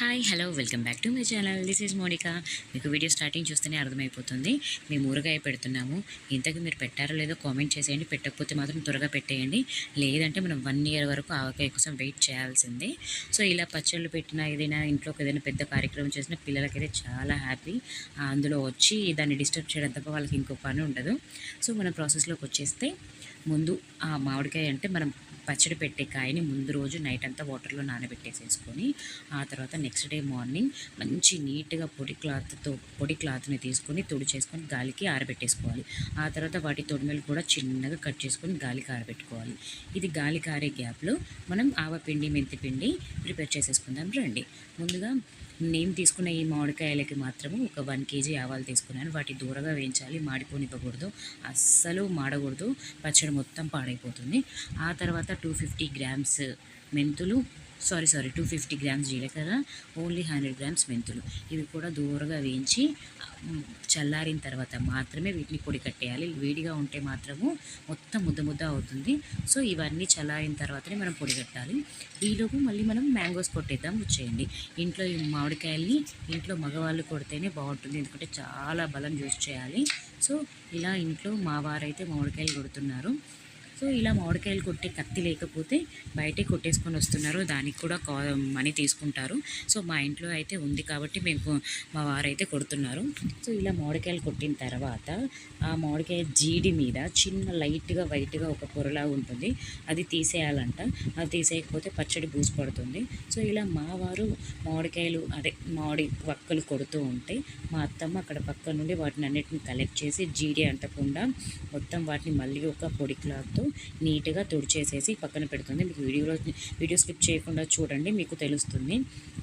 Hi hello welcome back to my channel. This is Monika. మీకు video starting చూస్తేనే అర్థమైపోతుంది. మేము ఊరగాయ పెడుతున్నాము. ఇంతకు మీరు పెట్టారో లేదో కామెంట్ చేసేయండి. పెట్టకపోతే మాత్రం త్వరగా పెట్టేయండి. లేదంటే మనం వన్ ఇయర్ వరకు ఆవకాయ కోసం వెయిట్ చేయాల్సిందే. సో ఇలా పచ్చళ్ళు పెట్టినా ఏదైనా ఇంట్లోకి ఏదైనా పెద్ద కార్యక్రమం చేసినా పిల్లలకైతే చాలా హ్యాపీ. అందులో వచ్చి దాన్ని డిస్టర్బ్ చేయడం తప్ప వాళ్ళకి ఇంకో పని ఉండదు. సో మన ప్రాసెస్లోకి వచ్చేస్తే ముందు ఆ మామిడికాయ అంటే మనం పచ్చడి పెట్టే కాయని ముందు రోజు నైట్ అంతా వాటర్లో నానబెట్టేసేసుకొని ఆ తర్వాత నెక్స్ట్ డే మార్నింగ్ మంచి నీట్గా పొడి క్లాత్తో పొడి క్లాత్ని తీసుకొని తుడి చేసుకొని గాలికి ఆరబెట్టేసుకోవాలి. ఆ తర్వాత వాటి తొడిమెలు కూడా చిన్నగా కట్ చేసుకొని గాలికి ఆరబెట్టుకోవాలి. ఇది గాలి కారే గ్యాప్లో మనం ఆవపిండి మెంతిపిండి ప్రిపేర్ చేసేసుకుందాం రండి. ముందుగా నేను తీసుకున్న ఈ మామిడికాయలకి మాత్రము ఒక వన్ కేజీ ఆవాలు తీసుకున్నాను. వాటి దూరగా వేయించాలి మాడిపోనివ్వకూడదు అస్సలు మాడకూడదు. పచ్చడి మొత్తం పాడైపోతుంది. ఆ తర్వాత టూ ఫిఫ్టీ గ్రామ్స్ మెంతులు sorry sorry two fifty grams జీలకర్ర ఓన్లీ హండ్రెడ్ గ్రామ్స్ మెంతులు. ఇవి కూడా దూరగా వేయించి చల్లారిన తర్వాత మాత్రమే వీటిని పొడి కట్టేయాలి. వేడిగా ఉంటే మాత్రము మొత్తం ముద్ద ముద్ద అవుతుంది. సో ఇవన్నీ చల్లారిన తర్వాతనే మనం పొడి కట్టాలి. ఈలోపు మళ్ళీ మనం మ్యాంగోస్ కొట్టేద్దాం. వచ్చేయండి ఇంట్లో ఈ మామిడికాయల్ని ఇంట్లో మగవాళ్ళు కొడితేనే బాగుంటుంది. ఎందుకంటే చాలా బలం యూజ్ చేయాలి. సో ఇలా ఇంట్లో మా వారైతే మామిడికాయలు కొడుతున్నారు. సో ఇలా మామిడికాయలు కొట్టే కత్తి లేకపోతే బయటే కొట్టేసుకొని వస్తున్నారు. దానికి కూడా కా మనీ తీసుకుంటారు. సో మా ఇంట్లో అయితే ఉంది కాబట్టి మేము మా వారైతే కొడుతున్నారు. సో ఇలా మామిడికాయలు కొట్టిన తర్వాత ఆ మామిడికాయ జీడి మీద చిన్న లైట్గా వైట్గా ఒక పొరలా ఉంటుంది. అది తీసేయాలంట. అది తీసేయకపోతే పచ్చడి బూజు పడుతుంది. సో ఇలా మా వారు మామిడికాయలు అదే మామిడి వక్కలు కొడుతూ ఉంటే మా అత్తమ్మ అక్కడ పక్క నుండి వాటిని అన్నిటిని కలెక్ట్ చేసి జీడి అంటకుండా మొత్తం వాటిని మళ్ళీ ఒక పొడి క్లాత్తో నీట్గా తుడిచేసేసి పక్కన పెడుతుంది. మీకు వీడియోలో వీడియో స్కిప్ చేయకుండా చూడండి మీకు తెలుస్తుంది.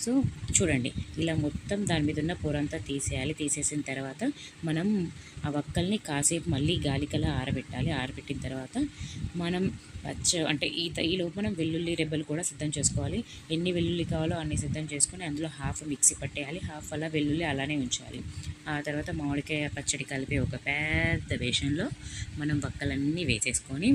సో చూడండి ఇలా మొత్తం దాని మీద ఉన్న పొరంతా తీసేయాలి. తీసేసిన తర్వాత మనం ఆ వక్కల్ని కాసేపు మళ్ళీ గాలికలా ఆరబెట్టాలి. ఆరబెట్టిన తర్వాత మనం పచ్చ అంటే ఈ ఈ మనం వెల్లుల్లి రెబ్బలు కూడా సిద్ధం చేసుకోవాలి. ఎన్ని వెల్లుల్లి కావాలో అన్ని సిద్ధం చేసుకొని అందులో హాఫ్ మిక్సీ పట్టేయాలి. హాఫ్ అలా వెల్లుల్లి అలానే ఉంచాలి. ఆ తర్వాత మామిడికాయ పచ్చడి కలిపి ఒక పెద్ద బేషన్లో మనం వక్కలన్నీ వేసేసుకొని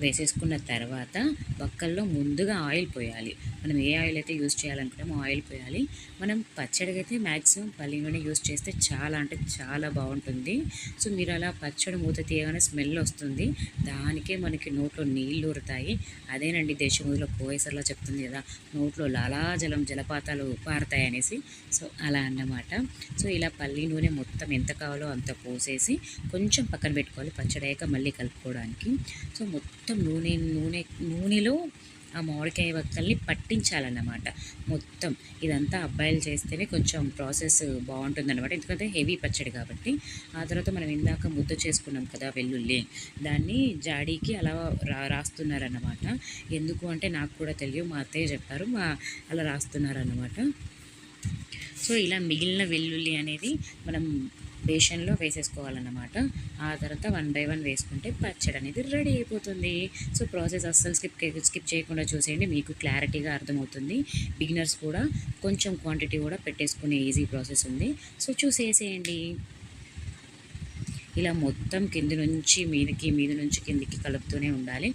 వేసేసుకున్న తర్వాత వక్కల్లో ముందుగా ఆయిల్ పోయాలి. మనం ఏ ఆయిల్ అయితే యూజ్ చేయాలనుకుంటామో ఆయిల్ పోయాలి. మనం పచ్చడికి అయితే మ్యాక్సిమం పల్లి నూనె యూజ్ చేస్తే చాలా అంటే చాలా బాగుంటుంది. సో మీరు అలా పచ్చడి మూత తీయగానే స్మెల్ వస్తుంది. దానికే మనకి నోట్లో నీళ్ళు ఊరుతాయి. అదేనండి దేశములో కోయసర్లో చెప్తుంది కదా నోట్లో లాలాజలం జలపాతాలు పారుతాయి అనేసి. సో అలా అన్నమాట. సో ఇలా పల్లి నూనె మొత్తం ఎంత కావాలో అంత పోసేసి కొంచెం పక్కన పెట్టుకోవాలి పచ్చడి మళ్ళీ కలుపుకోవడానికి. సో మొత్తం మొత్తం నూనె నూనె నూనెలో ఆ మామిడికాయ వక్కల్ని పట్టించాలన్నమాట. మొత్తం ఇదంతా అబ్బాయిలు చేస్తేనే కొంచెం ప్రాసెస్ బాగుంటుంది అనమాట ఎందుకంటే హెవీ పచ్చడి కాబట్టి. ఆ తర్వాత మనం ఇందాక ముద్ద చేసుకున్నాం కదా వెల్లుల్లి. దాన్ని జాడీకి అలా రా రాస్తున్నారన్నమాట. ఎందుకు అంటే నాకు కూడా తెలియదు. మా అత్తయ్య చెప్పారు మా అలా రాస్తున్నారన్నమాట. సో ఇలా మిగిలిన వెల్లుల్లి అనేది మనం బేషన్లో వేసేసుకోవాలన్నమాట. ఆ తర్వాత వన్ బై వన్ వేసుకుంటే పచ్చడి అనేది రెడీ అయిపోతుంది. సో ప్రాసెస్ అస్సలు స్కిప్ స్కిప్ చేయకుండా చూసేయండి. మీకు క్లారిటీగా అర్థమవుతుంది. బిగినర్స్ కూడా కొంచెం క్వాంటిటీ కూడా పెట్టేసుకునే ఈజీ ప్రాసెస్ ఉంది. సో చూసేసేయండి. ఇలా మొత్తం కింది నుంచి మీదకి మీద నుంచి కిందికి కలుపుతూనే ఉండాలి.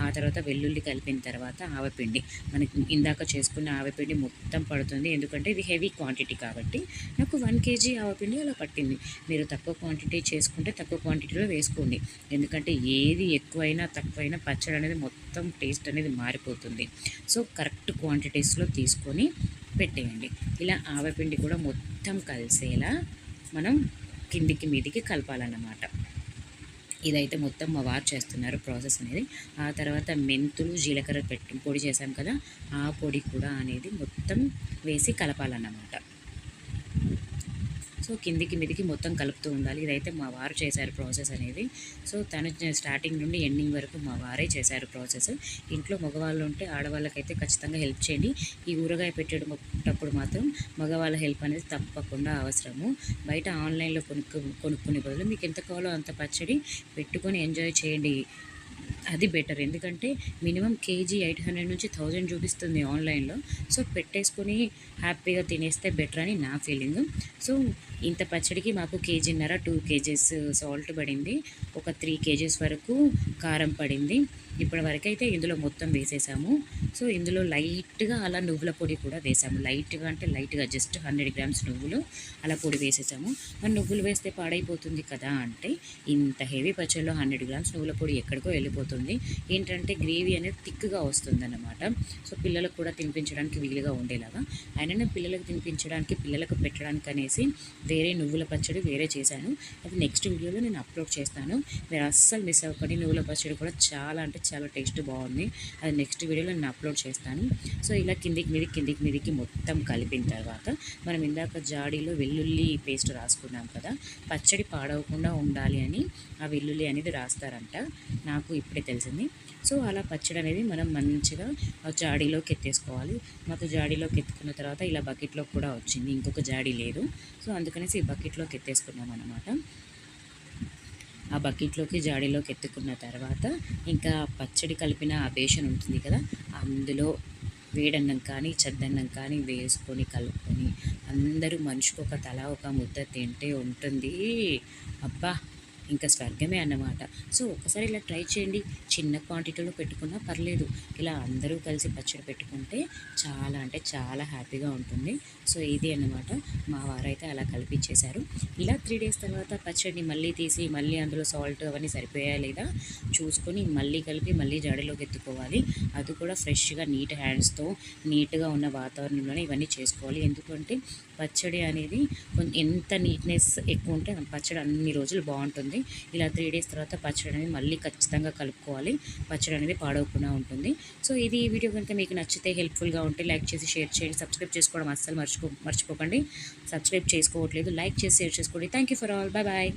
ఆ తర్వాత వెల్లుల్లి కలిపిన తర్వాత ఆవపిండి. మనకి ఇందాక చేసుకున్న ఆవపిండి మొత్తం పడుతుంది. ఎందుకంటే ఇది హెవీ క్వాంటిటీ కాబట్టి. నాకు వన్ కేజీ ఆవపిండి అలా పట్టింది. మీరు తక్కువ క్వాంటిటీ చేసుకుంటే తక్కువ క్వాంటిటీలో వేసుకోండి. ఎందుకంటే ఏది ఎక్కువైనా తక్కువైనా పచ్చడి అనేది మొత్తం టేస్ట్ అనేది మారిపోతుంది. సో కరెక్ట్ క్వాంటిటీస్లో తీసుకొని పెట్టేయండి. ఇలా ఆవపిండి కూడా మొత్తం కలిసేలా మనం కిందికి మీదికి కలపాలన్నమాట. ఇదైతే మొత్తం మా వారు చేస్తున్నారు ప్రాసెస్ అనేది. ఆ తర్వాత మెంతులు జీలకర్ర పెట్టి పొడి చేసాం కదా ఆ పొడి కూడా అనేది మొత్తం వేసి కలపాలన్నమాట. సో కిందికి మీదికి మొత్తం కలుపుతూ ఉండాలి. ఇదైతే మా వారు చేశారు ప్రాసెస్ అనేది. సో తను స్టార్టింగ్ నుండి ఎండింగ్ వరకు మా వారే చేశారు ప్రాసెస్. ఇంట్లో మగవాళ్ళు ఉంటే ఆడవాళ్ళకైతే ఖచ్చితంగా హెల్ప్ చేయండి. ఈ ఊరగాయ పెట్టేటప్పుడు మాత్రం మగవాళ్ళ హెల్ప్ అనేది తప్పకుండా అవసరము. బయట ఆన్లైన్లో కొనుక్కు కొనుక్కునే బదులు మీకు ఎంత కావాలో అంత పచ్చడి పెట్టుకొని ఎంజాయ్ చేయండి. అది బెటర్. ఎందుకంటే మినిమం కేజీ ఎయిట్ హండ్రెడ్ నుంచి థౌజండ్ చూపిస్తుంది ఆన్లైన్లో. సో పెట్టేసుకొని హ్యాపీగా తినేస్తే బెటర్ అని నా ఫీలింగ్. సో ఇంత పచ్చడికి మాకు కేజీన్నర టూ కేజీస్ సాల్ట్ పడింది. ఒక త్రీ కేజీస్ వరకు కారం పడింది. ఇప్పటి వరకు అయితే ఇందులో మొత్తం వేసేసాము. సో ఇందులో లైట్గా అలా నువ్వుల పొడి కూడా వేసాము. లైట్గా అంటే లైట్గా జస్ట్ హండ్రెడ్ గ్రామ్స్ నువ్వులు అలా పొడి వేసేసాము. మరి నువ్వులు వేస్తే పాడైపోతుంది కదా అంటే ఇంత హెవీ పచ్చడిలో హండ్రెడ్ గ్రామ్స్ నువ్వుల పొడి ఎక్కడికో వెళ్ళిపోతుంది. ఏంటంటే గ్రేవీ అనేది థిక్గా వస్తుందన్నమాట. సో పిల్లలకు కూడా తినిపించడానికి వీలుగా ఉండేలాగా. అయినా పిల్లలకు తినిపించడానికి పిల్లలకు పెట్టడానికి అనేసి వేరే నువ్వుల పచ్చడి వేరే చేశాను. అది నెక్స్ట్ వీడియోలో నేను అప్లోడ్ చేస్తాను. మీరు అస్సలు మిస్ అవ్వకండి. నువ్వుల పచ్చడి కూడా చాలా అంటే చాలా టేస్ట్ బాగుంది. అది నెక్స్ట్ వీడియోలో నేను అప్లోడ్ చేస్తాను. సో ఇలా కిందికి మీదకి కిందికి మీదికి మొత్తం కలిపిన తర్వాత మనం ఇందాక జాడీలో వెల్లుల్లి పేస్ట్ రాసుకున్నాం కదా పచ్చడి పాడవకుండా ఉండాలి అని ఆ వెల్లుల్లి అనేది రాస్తారంట. నాకు ఇప్పుడే తెలిసింది. సో అలా పచ్చడి అనేది మనం మంచిగా ఆ జాడీలోకి ఎత్తేసుకోవాలి. మాకు జాడీలోకి ఎత్తుకున్న తర్వాత ఇలా బకెట్లో కూడా వచ్చింది. ఇంకొక జాడీ లేదు. సో అందుకనేసి ఈ బకెట్లోకి ఎత్తేసుకున్నాం అనమాట ఆ బకెట్లోకి జాడీలోకి ఎత్తుకున్న తర్వాత ఇంకా పచ్చడి కలిపిన ఆ బేషన్ ఉంటుంది కదా అందులో వేడన్నం కానీ చద్దన్నం కానీ వేసుకొని కలుపుకొని అందరూ మనిషికి ఒక తల ఒక ముద్ద తింటే ఉంటుంది. అబ్బా! ఇంకా స్వర్గమే అన్నమాట. సో ఒకసారి ఇలా ట్రై చేయండి. చిన్న క్వాంటిటీలో పెట్టుకున్నా పర్లేదు. ఇలా అందరూ కలిసి పచ్చడి పెట్టుకుంటే చాలా అంటే చాలా హ్యాపీగా ఉంటుంది. సో ఇది అన్నమాట. మా వారైతే అలా కల్పించేశారు. ఇలా త్రీ డేస్ తర్వాత పచ్చడిని మళ్ళీ తీసి మళ్ళీ అందులో సాల్ట్ అవన్నీ సరిపోయా లేదా చూసుకొని మళ్ళీ కలిపి మళ్ళీ జాడీలోకి ఎత్తుకోవాలి. అది కూడా ఫ్రెష్గా నీట్ హ్యాండ్స్తో నీట్గా ఉన్న వాతావరణంలోనే ఇవన్నీ చేసుకోవాలి. ఎందుకంటే పచ్చడి అనేది కొంచెం ఎంత నీట్నెస్ ఎక్కువ ఉంటే పచ్చడి అన్ని రోజులు బాగుంటుంది. ఇలా త్రీ డేస్ తర్వాత పచ్చడి అనేది మళ్ళీ ఖచ్చితంగా కలుపుకోవాలి. పచ్చడి అనేది పాడవకుండా ఉంటుంది. సో ఇది ఈ వీడియో కనుక మీకు నచ్చితే హెల్ప్ఫుల్గా ఉంటే లైక్ చేసి షేర్ చేయండి. సబ్స్క్రైబ్ చేసుకోవడం అస్సలు మర్చిపో మర్చిపోకండి. సబ్స్క్రైబ్ చేసుకోవట్లేదు. లైక్ చేసి షేర్ చేసుకోండి. Thank you for all bye bye